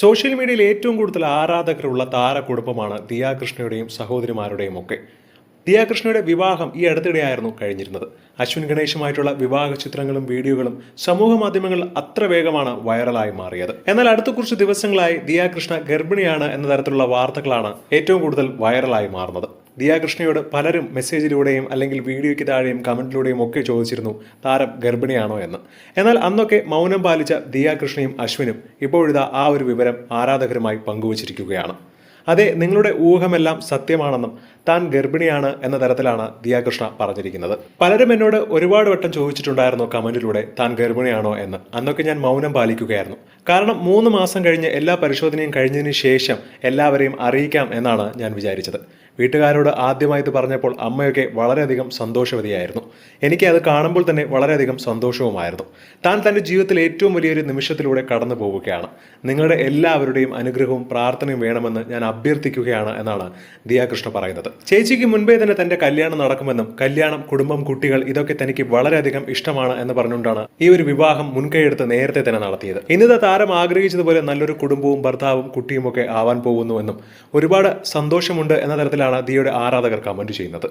Social മീഡിയയിൽ ഏറ്റവും കൂടുതൽ ആരാധകരുള്ള താരകുടുംബമാണ് ദിയാകൃഷ്ണയുടെയും സഹോദരിമാരുടെയും ഒക്കെ ദിയാകൃഷ്ണയുടെ വിവാഹം ഈ അടുത്തിടെയായിരുന്നു കഴിഞ്ഞിരുന്നത്. അശ്വിൻ ഗണേഷുമായിട്ടുള്ള വിവാഹ ചിത്രങ്ങളും വീഡിയോകളും സമൂഹ മാധ്യമങ്ങളിൽ അത്ര വേഗമാണ് വൈറലായി മാറിയത്. എന്നാൽ അടുത്ത കുറച്ച് ദിവസങ്ങളായി ദിയാകൃഷ്ണ ഗർഭിണിയാണ് എന്ന തരത്തിലുള്ള വാർത്തകളാണ് ഏറ്റവും കൂടുതൽ വൈറലായി മാറുന്നത്. ദിയാകൃഷ്ണയോട് പലരും മെസ്സേജിലൂടെയും അല്ലെങ്കിൽ വീഡിയോയ്ക്ക് താഴെയും കമന്റിലൂടെയും ഒക്കെ ചോദിച്ചിരുന്നു താരം ഗർഭിണിയാണോ എന്ന്. എന്നാൽ അന്നൊക്കെ മൗനം പാലിച്ച ദിയാകൃഷ്ണയും അശ്വിനും ഇപ്പോഴിതാ ആ ഒരു വിവരം ആരാധകരുമായി പങ്കുവച്ചിരിക്കുകയാണ്. അതെ നിങ്ങളുടെ ഊഹമെല്ലാം സത്യമാണെന്നും താൻ ഗർഭിണിയാണ് എന്ന തരത്തിലാണ് ദിയാകൃഷ്ണ പറഞ്ഞിരിക്കുന്നത്. പലരും എന്നോട് ഒരുപാട് വട്ടം ചോദിച്ചിട്ടുണ്ടായിരുന്നു കമന്റിലൂടെ താൻ ഗർഭിണിയാണോ എന്ന്. അന്നൊക്കെ ഞാൻ മൗനം പാലിക്കുകയായിരുന്നു. കാരണം മൂന്ന് മാസം കഴിഞ്ഞ് എല്ലാ പരിശോധനയും കഴിഞ്ഞതിന് ശേഷം എല്ലാവരെയും അറിയിക്കാം എന്നാണ് ഞാൻ വിചാരിച്ചത്. വീട്ടുകാരോട് ആദ്യമായി ഇത് പറഞ്ഞപ്പോൾ അമ്മയൊക്കെ വളരെയധികം സന്തോഷവതിയായിരുന്നു. എനിക്ക് അത് കാണുമ്പോൾ തന്നെ വളരെയധികം സന്തോഷവുമായിരുന്നു. താൻ തന്റെ ജീവിതത്തിൽ ഏറ്റവും വലിയൊരു നിമിഷത്തിലൂടെ കടന്നു പോവുകയാണ്. നിങ്ങളുടെ എല്ലാവരുടെയും അനുഗ്രഹവും പ്രാർത്ഥനയും വേണമെന്ന് ഞാൻ അഭ്യർത്ഥിക്കുകയാണ് എന്നാണ് ദിയാകൃഷ്ണ പറയുന്നത്. ചേച്ചിക്ക് മുൻപേ തന്നെ തന്റെ കല്യാണം നടക്കുമെന്നും കല്യാണം കുടുംബം കുട്ടികൾ ഇതൊക്കെ തനിക്ക് വളരെയധികം ഇഷ്ടമാണ് എന്ന് പറഞ്ഞുകൊണ്ടാണ് ഈ ഒരു വിവാഹം മുൻകൈയെടുത്ത് നേരത്തെ തന്നെ നടത്തിയത്. ഇന്നത്തെ താരം ആഗ്രഹിച്ചതുപോലെ നല്ലൊരു കുടുംബവും ഭർത്താവും കുട്ടിയുമൊക്കെ ആവാൻ പോകുന്നുവെന്നും ഒരുപാട് സന്തോഷമുണ്ട് എന്ന തരത്തിലാണ് ദിയയുടെ ആരാധകർ കമന്റ് ചെയ്യുന്നത്.